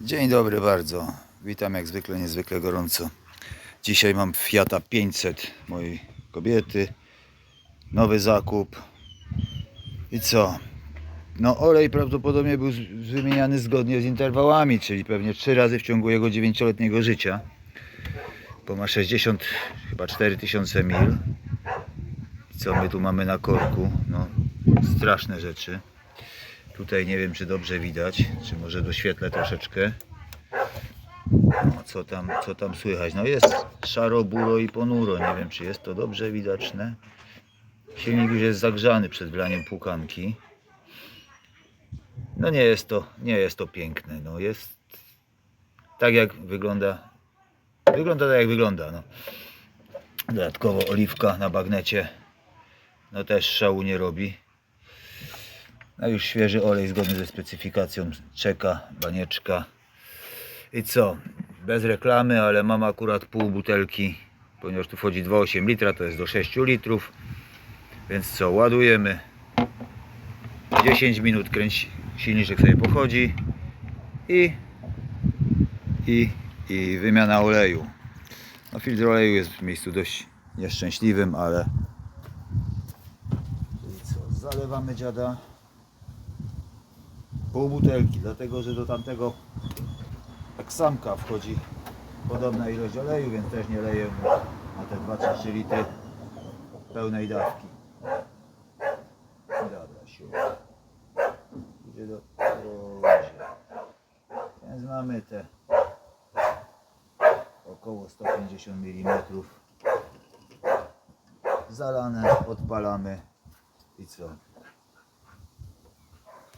Dzień dobry bardzo. Witam jak zwykle, niezwykle gorąco. Dzisiaj mam Fiata 500 mojej kobiety. Nowy zakup. I co? No olej prawdopodobnie był wymieniany zgodnie z interwałami, czyli pewnie trzy razy w ciągu jego 9-letniego życia. Bo ma 60 chyba 4000 mil. Co my tu mamy na korku? No straszne rzeczy. Tutaj nie wiem, czy dobrze widać, czy może doświetlę troszeczkę. No, co tam, co tam słychać? No jest szaro, buro i ponuro. Nie wiem, czy jest to dobrze widoczne. Silnik już jest zagrzany przed wlaniem płukanki. No nie jest to, nie jest to piękne. No jest tak jak wygląda. Wygląda tak jak wygląda. No. Dodatkowo oliwka na bagnecie. No też szału nie robi. A już świeży olej zgodny ze specyfikacją czeka, banieczka. I co? Bez reklamy, ale mam akurat pół butelki, ponieważ tu wchodzi 2,8 litra, to jest do 6 litrów. Więc co? Ładujemy. 10 minut kręci, silniczek sobie pochodzi i, i, i wymiana oleju. No, filtr oleju jest w miejscu dość nieszczęśliwym, ale Czyli co? Zalewamy dziada pół butelki, dlatego że do tamtego aksamka wchodzi podobna ilość oleju, więc też nie leję na te 2-3 litry pełnej dawki. Dobra, siu. Idzie do prozie. Więc mamy te około 150 mm zalane, odpalamy i co?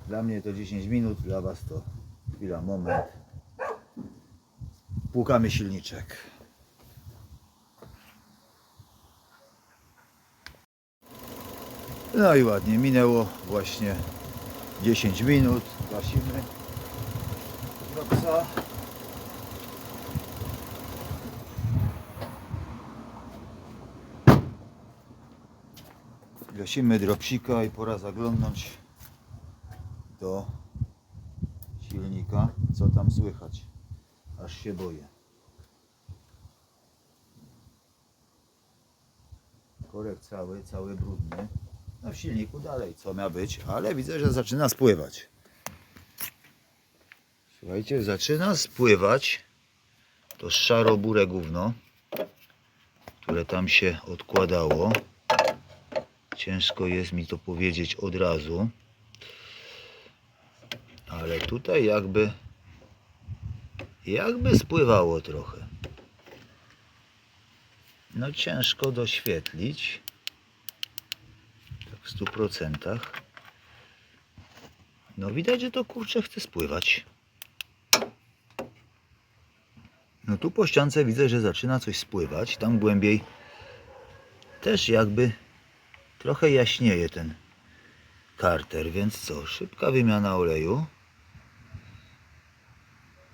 Dla mnie to 10 minut, dla Was to chwila, moment. Płukamy silniczek. No i ładnie, minęło właśnie 10 minut. Gasimy dropsa. Gasimy dropsika i pora zaglądnąć do silnika, co tam słychać. Aż się boję. Korek cały, cały brudny. No w silniku dalej co ma być, ale widzę, że zaczyna spływać. Słuchajcie, zaczyna spływać to szaro-burę gówno, które tam się odkładało. Ciężko jest mi to powiedzieć od razu. Ale tutaj jakby jakby spływało trochę. No ciężko doświetlić. Tak w 100%. No widać, że to kurczę chce spływać. No tu po ściance widzę, że zaczyna coś spływać. Tam głębiej też jakby trochę jaśnieje ten karter, więc co? Szybka wymiana oleju.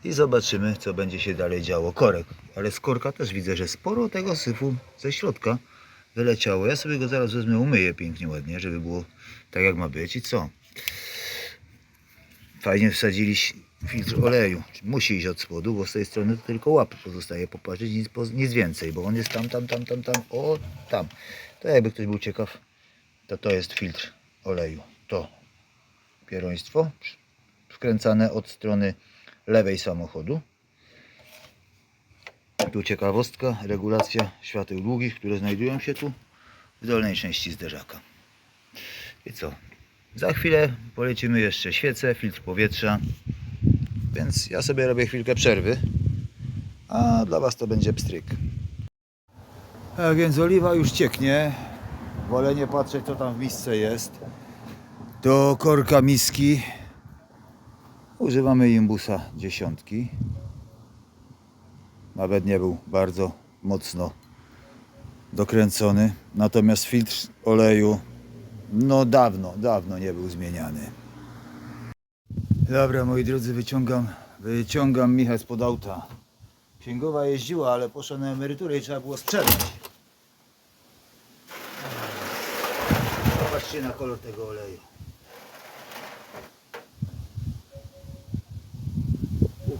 I zobaczymy, co będzie się dalej działo. Korek, ale z korka też widzę, że sporo tego syfu ze środka wyleciało. Ja sobie go zaraz wezmę, umyję pięknie, ładnie, żeby było tak jak ma być. I co? Fajnie wsadzili filtr oleju. Musi iść od spodu, bo z tej strony to tylko łapy pozostaje popatrzeć, nic, nic więcej, bo on jest tam, tam, tam, tam, tam, o, tam. To jakby ktoś był ciekaw, to to jest filtr oleju. To pieroństwo wkręcane od strony lewej samochodu. Tu ciekawostka, regulacja świateł długich, które znajdują się tu w dolnej części zderzaka. I co? Za chwilę polecimy jeszcze świecę, filtr powietrza, więc ja sobie robię chwilkę przerwy, a dla Was to będzie pstryk. A więc oliwa już cieknie. Wolę nie patrzeć co tam w misce jest. Do korka miski Używamy imbusa dziesiątki. Nawet nie był bardzo mocno dokręcony. Natomiast filtr oleju no dawno, dawno nie był zmieniany. Dobra moi drodzy, wyciągam, wyciągam Michał spod auta. Księgowa jeździła, ale poszła na emeryturę i trzeba było sprzedać. Zobaczcie na kolor tego oleju.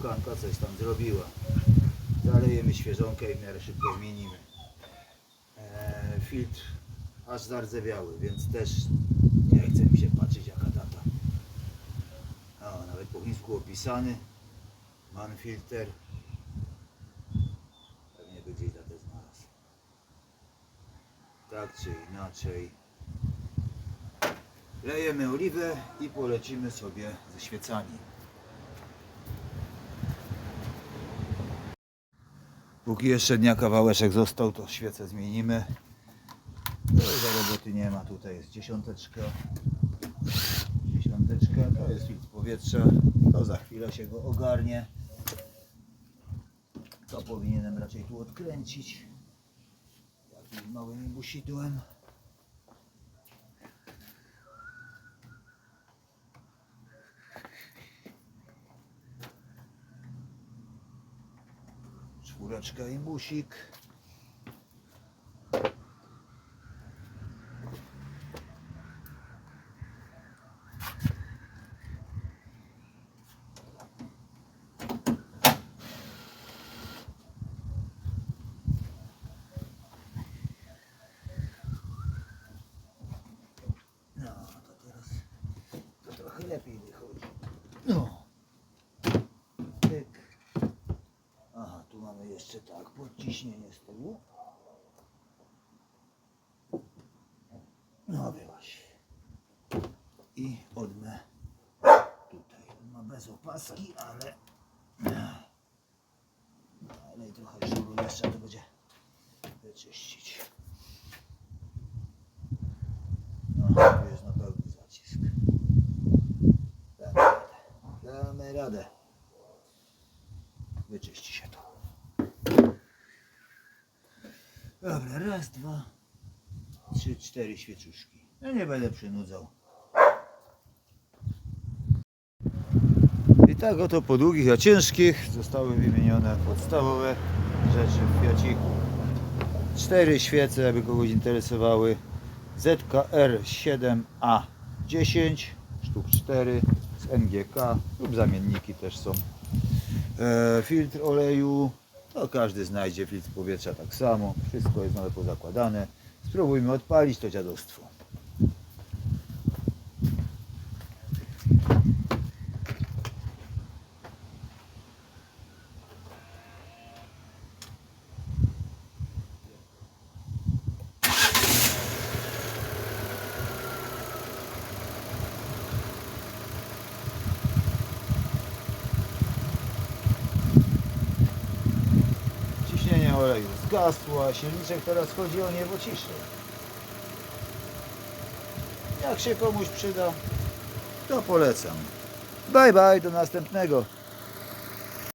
Zapłukanka coś tam zrobiła. Zalejemy świeżonkę i w miarę szybko zmienimy. Eee, filtr aż zardzewiały, więc też nie chce mi się patrzeć jaka data. O, nawet po chińsku opisany. Man filter. Pewnie by gdzieś datę znalazł. Tak czy inaczej. Lejemy oliwę i polecimy sobie ze świecami. Póki jeszcze dnia kawałeczek został, to świecę zmienimy. No za roboty nie ma, tutaj jest dziesiąteczka. Dziesiąteczka, to jest filtr powietrza. To za chwilę się go ogarnie. To powinienem raczej tu odkręcić. Jakimś małym busidłem. Czwóreczka i busik. No, to teraz to trochę lepiej wychodzi. No. Tyk. Aha, tu mamy jeszcze tak, podciśnienie z tyłu. No byłaś. I odmę tutaj. Ma bez opaski, ale ale i trochę żuru jeszcze to będzie wyczyścić. No, tu jest na pełny zacisk. Damy radę. Damy radę. Wyczyści się to. Dobra, raz, dwa, trzy, cztery świeczuszki. Ja nie będę przynudzał. I tak oto po długich, a ciężkich zostały wymienione podstawowe rzeczy w Fiaciku. Cztery świece, aby kogoś interesowały. ZKR 7A10, sztuk 4 z NGK lub zamienniki też są. E, filtr oleju, to każdy znajdzie, filtr powietrza tak samo, wszystko jest nowe pozakładane. Spróbujmy odpalić to dziadostwo. Ciśnienie oleju zgasło, a silniczek teraz chodzi o niebo ciszy. Jak się komuś przyda, to polecam. Bye bye, do następnego.